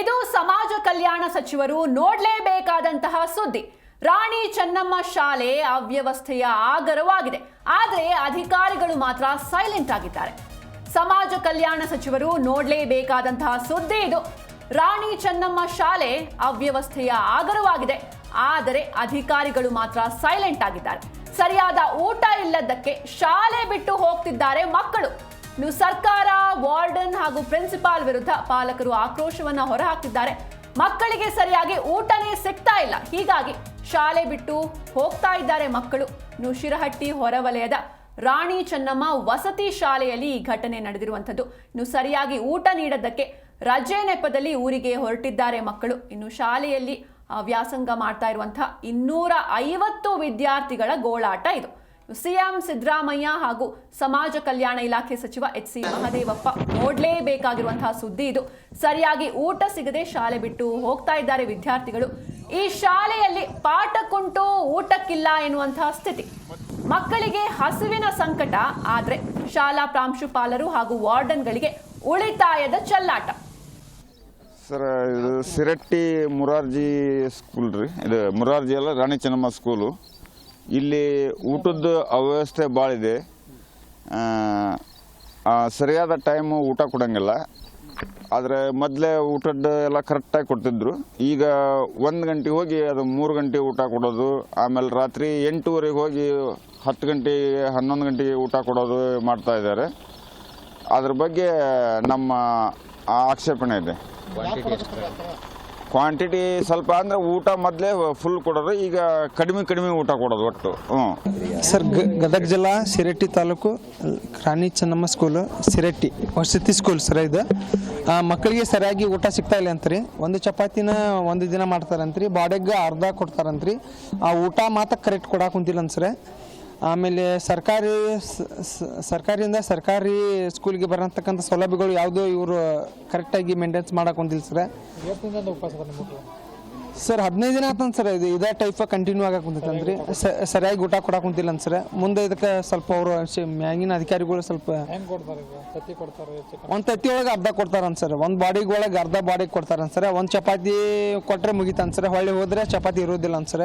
ಇದು ಸಮಾಜ ಕಲ್ಯಾಣ ಸಚಿವರು ನೋಡಲೇಬೇಕಾದಂತಹ ಸುದ್ದಿ. ರಾಣಿ ಚೆನ್ನಮ್ಮ ಶಾಲೆ ಅವ್ಯವಸ್ಥೆಯ ಆಗರವಾಗಿದೆ. ಆದರೆ ಅಧಿಕಾರಿಗಳು ಮಾತ್ರ ಸೈಲೆಂಟ್ ಆಗಿದ್ದಾರೆ. ಸಮಾಜ ಕಲ್ಯಾಣ ಸಚಿವರು ನೋಡಲೇಬೇಕಾದಂತಹ ಸುದ್ದಿ ಇದು. ರಾಣಿ ಚೆನ್ನಮ್ಮ ಶಾಲೆ ಅವ್ಯವಸ್ಥೆಯ ಆಗರವಾಗಿದೆ. ಆದರೆ ಅಧಿಕಾರಿಗಳು ಮಾತ್ರ ಸೈಲೆಂಟ್ ಆಗಿದ್ದಾರೆ. ಸರಿಯಾದ ಊಟ ಇಲ್ಲದಕ್ಕೆ ಶಾಲೆ ಬಿಟ್ಟು ಹೋಗ್ತಿದ್ದಾರೆ ಮಕ್ಕಳು. ಇನ್ನು ಸರ್ಕಾರ, ವಾರ್ಡನ್ ಹಾಗೂ ಪ್ರಿನ್ಸಿಪಾಲ್ ವಿರುದ್ಧ ಪಾಲಕರು ಆಕ್ರೋಶವನ್ನ ಹೊರಹಾಕಿದ್ದಾರೆ. ಮಕ್ಕಳಿಗೆ ಸರಿಯಾಗಿ ಊಟನೇ ಸಿಗ್ತಾ ಇಲ್ಲ. ಹೀಗಾಗಿ ಶಾಲೆ ಬಿಟ್ಟು ಹೋಗ್ತಾ ಇದ್ದಾರೆ ಮಕ್ಕಳು. ಇನ್ನು ಶಿರಹಟ್ಟಿ ಹೊರವಲಯದ ರಾಣಿ ಚೆನ್ನಮ್ಮ ವಸತಿ ಶಾಲೆಯಲ್ಲಿ ಈ ಘಟನೆ ನಡೆದಿರುವಂಥದ್ದು. ಇನ್ನು ಸರಿಯಾಗಿ ಊಟ ನೀಡದ್ದಕ್ಕೆ ರಜೆ ನೆಪದಲ್ಲಿ ಊರಿಗೆ ಹೊರಟಿದ್ದಾರೆ ಮಕ್ಕಳು. ಇನ್ನು ಶಾಲೆಯಲ್ಲಿ ವ್ಯಾಸಂಗ ಮಾಡ್ತಾ ಇರುವಂತಹ ಇನ್ನೂರ ಐವತ್ತು ವಿದ್ಯಾರ್ಥಿಗಳ ಗೋಳಾಟ ಇದು. ಸಿಎಂ ಸಿದ್ದರಾಮಯ್ಯ ಹಾಗೂ ಸಮಾಜ ಕಲ್ಯಾಣ ಇಲಾಖೆ ಸಚಿವ ಎಚ್ ಸಿ ಮಹದೇವಪ್ಪ ನೋಡಲೇಬೇಕಾಗಿರುವಂತಹ ಸುದ್ದಿ ಇದು. ಸರಿಯಾಗಿ ಊಟ ಸಿಗದೆ ಶಾಲೆ ಬಿಟ್ಟು ಹೋಗ್ತಾ ಇದ್ದಾರೆ ವಿದ್ಯಾರ್ಥಿಗಳು. ಈ ಶಾಲೆಯಲ್ಲಿ ಪಾಠಕ್ಕುಂಟು ಊಟಕ್ಕಿಲ್ಲ ಎನ್ನುವಂತಹ ಸ್ಥಿತಿ. ಮಕ್ಕಳಿಗೆ ಹಸುವಿನ ಸಂಕಟ, ಆದರೆ ಶಾಲಾ ಪ್ರಾಂಶುಪಾಲರು ಹಾಗೂ ವಾರ್ಡನ್ಗಳಿಗೆ ಉಳಿತಾಯದ ಚಲ್ಲಾಟ. ಸರ್, ಇದು ಸಿರಟ್ಟಿ ಮುರಾರ್ಜಿ ಸ್ಕೂಲ್ ರೀ. ಇದು ಮುರಾರ್ಜಿ ಅಲ್ಲ ರಾಣಿ ಚೆನ್ನಮ್ಮ ಸ್ಕೂಲು. ಇಲ್ಲಿ ಊಟದ ಅವ್ಯವಸ್ಥೆ ಭಾಳ ಇದೆ. ಸರಿಯಾದ ಟೈಮು ಊಟ ಕೊಡೋಂಗಿಲ್ಲ. ಆದರೆ ಮೊದಲೇ ಊಟದ ಎಲ್ಲ ಕರೆಕ್ಟಾಗಿ ಕೊಡ್ತಿದ್ರು. ಈಗ ಒಂದು ಗಂಟೆಗೆ ಹೋಗಿ ಅದು ಮೂರು ಗಂಟೆ ಊಟ ಕೊಡೋದು, ಆಮೇಲೆ ರಾತ್ರಿ ಎಂಟೂವರೆಗೆ ಹೋಗಿ ಹತ್ತು ಗಂಟೆಗೆ ಹನ್ನೊಂದು ಗಂಟೆಗೆ ಊಟ ಕೊಡೋದು ಮಾಡ್ತಾ ಇದ್ದಾರೆ. ಅದ್ರ ಬಗ್ಗೆ ನಮ್ಮ ಆಕ್ಷೇಪಣೆ ಇದೆ. ಕ್ವಾಂಟಿಟಿ ಸ್ವಲ್ಪ ಅಂದ್ರೆ ಊಟ ಮೊದಲೇ ಫುಲ್ ಕೊಡೋದು ಈಗ ಕಡಿಮೆ ಕಡಿಮೆ ಊಟ ಕೊಡೋದು ಒಟ್ಟು. ಹ್ಞೂ ಸರ್ ಗದಗ ಜಿಲ್ಲಾ ಸಿರಟ್ಟಿ ತಾಲೂಕು, ರಾಣಿ ಚೆನ್ನಮ್ಮ ಸ್ಕೂಲು ಸಿರಟ್ಟಿ, ವಸತಿ ಸ್ಕೂಲ್ ಸರ್ ಇದು. ಮಕ್ಕಳಿಗೆ ಸರಿಯಾಗಿ ಊಟ ಸಿಗ್ತಾ ಇಲ್ಲ ಅಂತ್ರಿ. ಒಂದು ಚಪಾತಿನ ಒಂದು ದಿನ ಮಾಡ್ತಾರಂತ್ರಿ, ಬಾಡಿಗೆ ಅರ್ಧ ಕೊಡ್ತಾರಂತ್ರಿ. ಆ ಊಟ ಮಾತ್ರ ಕರೆಕ್ಟ್ ಕೊಡಕ್ಕೆ ಕುಂತಿಲ್ಲ ಸರ್ ಆಮೇಲೆ ಸರ್ಕಾರಿ ಸರ್ಕಾರಿಯಿಂದ ಸರ್ಕಾರಿ ಸ್ಕೂಲ್ಗೆ ಬರತಕ್ಕಂಥ ಸೌಲಭ್ಯಗಳು ಯಾವುದೋ ಇವರು ಕರೆಕ್ಟಾಗಿ ಮೇಂಟೆನ್ಸ್ ಮಾಡಕ್ಕೆ ಕುಂತಿಲ್ಲ ಸರ್. ಸರ್ ಹದಿನೈದು ದಿನ ಆತಂತ ಸರ್ ಇದು ಇದೇ ಟೈಪ್ ಕಂಟಿನ್ಯೂ ಆಗಕ್ಕೆ ಕುಂತೈತಂದ್ರಿ ಸ- ಸರಿಯಾಗಿ ಊಟ ಕೊಡಕ್ಕೆ ಕುಂತಿಲ್ಲ ಅಂತ ಸರ್. ಮುಂದೆ ಇದಕ್ಕೆ ಸ್ವಲ್ಪ ಅವರು ಮ್ಯಾಗಿನ ಅಧಿಕಾರಿಗಳು ಸ್ವಲ್ಪ ಒಂದು ತತ್ತಿ ಒಳಗೆ ಅರ್ಧ ಕೊಡ್ತಾರಂತ ಸರ್. ಒಂದು ಬಾಡಿಗೆ ಒಳಗೆ ಅರ್ಧ ಬಾಡಿಗೆ ಕೊಡ್ತಾರಂತ ಸರ್. ಒಂದು ಚಪಾತಿ ಕೊಟ್ಟರೆ ಮುಗಿತಂತ ಸರ್. ಹೊಳ್ಳಿ ಹೋದ್ರೆ ಚಪಾತಿ ಇರೋದಿಲ್ಲ ಅಂತ ಸರ್.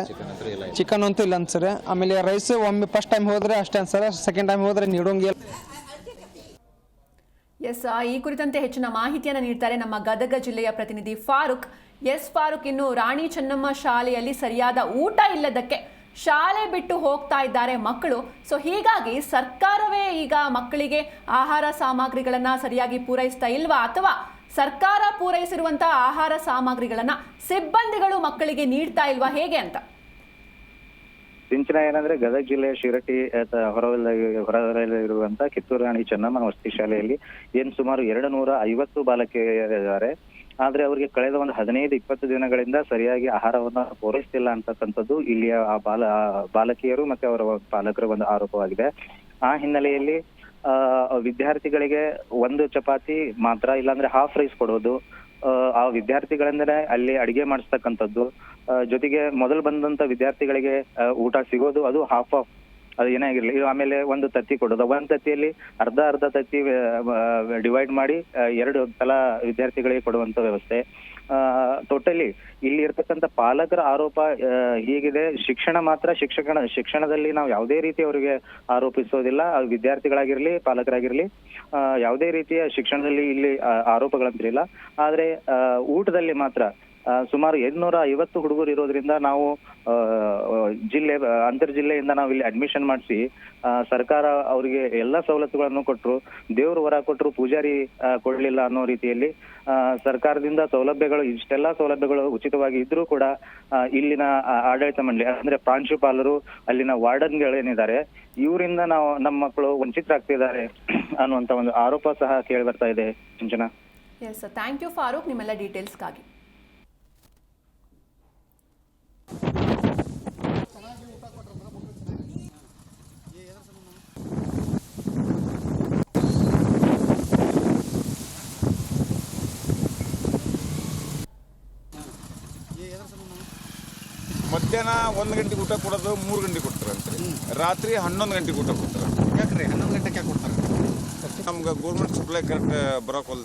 ಚಿಕನ್ ಅಂತೂ ಇಲ್ಲ ಅಂತ ಸರ್. ಆಮೇಲೆ ರೈಸ್ ಒಮ್ಮೆ ಫಸ್ಟ್ ಟೈಮ್ ಹೋದ್ರೆ ಅಷ್ಟೇ ಅಂತ ಸರ್. ಸೆಕೆಂಡ್ ಟೈಮ್ ಹೋದ್ರೆ ನೀಡೋಂಗಿಲ್ಲ ಎಸ್ ಆ, ಈ ಕುರಿತಂತೆ ಹೆಚ್ಚಿನ ಮಾಹಿತಿಯನ್ನು ನೀಡ್ತಾರೆ ನಮ್ಮ ಗದಗ ಜಿಲ್ಲೆಯ ಪ್ರತಿನಿಧಿ ಫಾರೂಕ್. ಎಸ್ ಫಾರೂಕ್, ಇನ್ನು ರಾಣಿ ಚೆನ್ನಮ್ಮ ಶಾಲೆಯಲ್ಲಿ ಸರಿಯಾದ ಊಟ ಇಲ್ಲದಕ್ಕೆ ಶಾಲೆ ಬಿಟ್ಟು ಹೋಗ್ತಾ ಇದ್ದಾರೆ ಮಕ್ಕಳು. ಸೊ ಹೀಗಾಗಿ ಸರ್ಕಾರವೇ ಈಗ ಮಕ್ಕಳಿಗೆ ಆಹಾರ ಸಾಮಗ್ರಿಗಳನ್ನ ಸರಿಯಾಗಿ ಪೂರೈಸ್ತಾ ಇಲ್ವಾ? ಅಥವಾ ಸರ್ಕಾರ ಪೂರೈಸಿರುವಂತಹ ಆಹಾರ ಸಾಮಗ್ರಿಗಳನ್ನ ಸಿಬ್ಬಂದಿಗಳು ಮಕ್ಕಳಿಗೆ ನೀಡ್ತಾ ಇಲ್ವಾ? ಹೇಗೆ ಅಂತ? ಸಿಂಚನ ಏನಂದ್ರೆ ಗದಗ ಜಿಲ್ಲೆ ಶಿರಟಿ ಹೊರವಲಯ, ಹೊರವಲಯದಲ್ಲಿರುವಂತ ಕಿತ್ತೂರು ರಾಣಿ ಚೆನ್ನಮ್ಮ ವಸತಿ ಶಾಲೆಯಲ್ಲಿ ಏನ್ ಸುಮಾರು ಎರಡು ನೂರ ಐವತ್ತು ಬಾಲಕಿಯರಿದ್ದಾರೆ. ಆದ್ರೆ ಅವರಿಗೆ ಕಳೆದ ಒಂದು ಹದಿನೈದು ಇಪ್ಪತ್ತು ದಿನಗಳಿಂದ ಸರಿಯಾಗಿ ಆಹಾರವನ್ನು ಪೂರೈಸ್ತಿಲ್ಲ ಅಂತಕ್ಕಂಥದ್ದು ಇಲ್ಲಿಯ ಆ ಬಾಲ ಬಾಲಕಿಯರು ಮತ್ತೆ ಅವರ ಪಾಲಕರ ಒಂದು ಆರೋಪವಾಗಿದೆ. ಆ ಹಿನ್ನೆಲೆಯಲ್ಲಿ ಆ ವಿದ್ಯಾರ್ಥಿಗಳಿಗೆ ಒಂದು ಚಪಾತಿ ಮಾತ್ರ ಇಲ್ಲಾಂದ್ರೆ ಹಾಫ್ ರೈಸ್ ಕೊಡೋದು ಆ, ವಿದ್ಯಾರ್ಥಿಗಳೆಂದರೆ ಅಲ್ಲಿ ಅಡಿಗೆ ಮಾಡಿಸ್ತಕ್ಕಂಥದ್ದು ಜೊತೆಗೆ ಮೊದಲು ಬಂದಂತ ವಿದ್ಯಾರ್ಥಿಗಳಿಗೆ ಊಟ ಸಿಗೋದು ಅದು ಹಾಫ್ ಆಫ್ ಅದು ಏನೇ ಆಗಿರಲಿ. ಆಮೇಲೆ ಒಂದು ತತ್ತಿ ಕೊಡೋದು. ಒಂದು ತತ್ತಿಯಲ್ಲಿ ಅರ್ಧ ಅರ್ಧ ತತ್ತಿ ಡಿವೈಡ್ ಮಾಡಿ ಎರಡು ಸಲ ವಿದ್ಯಾರ್ಥಿಗಳಿಗೆ ಕೊಡುವಂತ ವ್ಯವಸ್ಥೆ. ಟೋಟಲಿ ಇಲ್ಲಿ ಇರ್ತಕ್ಕಂಥ ಪಾಲಕರ ಆರೋಪ ಹೀಗಿದೆ. ಶಿಕ್ಷಣ ಮಾತ್ರ ಶಿಕ್ಷಕ ಶಿಕ್ಷಣದಲ್ಲಿ ನಾವು ಯಾವುದೇ ರೀತಿ ಅವರಿಗೆ ಆರೋಪಿಸೋದಿಲ್ಲ. ವಿದ್ಯಾರ್ಥಿಗಳಾಗಿರಲಿ, ಪಾಲಕರಾಗಿರ್ಲಿ ಯಾವುದೇ ರೀತಿಯ ಶಿಕ್ಷಣದಲ್ಲಿ ಇಲ್ಲಿ ಆರೋಪಗಳಂತಿಲ್ಲ. ಆದ್ರೆ ಊಟದಲ್ಲಿ ಮಾತ್ರ ಸುಮಾರು ಎಂಟ್ನೂರ ಐವತ್ತು ಹುಡುಗರು ಇರೋದ್ರಿಂದ ನಾವು ಜಿಲ್ಲೆ, ಅಂತರ್ ಜಿಲ್ಲೆಯಿಂದ ನಾವು ಇಲ್ಲಿ ಅಡ್ಮಿಷನ್ ಮಾಡಿಸಿ ಸರ್ಕಾರ ಅವರಿಗೆ ಎಲ್ಲ ಸವಲತ್ತುಗಳನ್ನು ಕೊಟ್ಟರು ದೇವರು ವರ ಕೊಟ್ಟರು ಪೂಜಾರಿ ಕೊಡಲಿಲ್ಲ ಅನ್ನೋ ರೀತಿಯಲ್ಲಿ ಸರ್ಕಾರದಿಂದ ಸೌಲಭ್ಯಗಳು, ಇಷ್ಟೆಲ್ಲ ಸೌಲಭ್ಯಗಳು ಉಚಿತವಾಗಿ ಇದ್ರೂ ಕೂಡ ಇಲ್ಲಿನ ಆಡಳಿತ ಮಂಡಳಿ, ಅಂದ್ರೆ ಪ್ರಾಂಶುಪಾಲರು, ಅಲ್ಲಿನ ವಾರ್ಡನ್ಗಳೇನಿದ್ದಾರೆ ಇವರಿಂದ ನಾವು, ನಮ್ಮ ಮಕ್ಕಳು ವಂಚಿತರಾಗ್ತಿದ್ದಾರೆ ಅನ್ನುವಂತ ಒಂದು ಆರೋಪ ಸಹ ಕೇಳಿ ಬರ್ತಾ ಇದೆ Sanjana S thank you Farooq ನಿಮ್ಮೆಲ್ಲ ಡೀಟೇಲ್ಸ್ಗಾಗಿ ಮಧ್ಯಾಹ್ನ ಒಂದು ಗಂಟೆಗೆ ಊಟ ಕೊಡೋದು ಮೂರು ಗಂಟೆಗೆ ಕೊಡ್ತಾರಂತೆ ರಾತ್ರಿ ಹನ್ನೊಂದು ಗಂಟೆಗೆ ಊಟ ಕೊಡ್ತಾರೆ. ಯಾಕ್ರಿ? ಹನ್ನೊಂದು ಗಂಟೆಗೆ ಕೊಡ್ತಾರೆ? ನಮ್ಗೆ ಗೌರ್ಮೆಂಟ್ ಸಪ್ಲೈ ಕರೆಕ್ಟ್ ಬರೋಕೆ ಅದು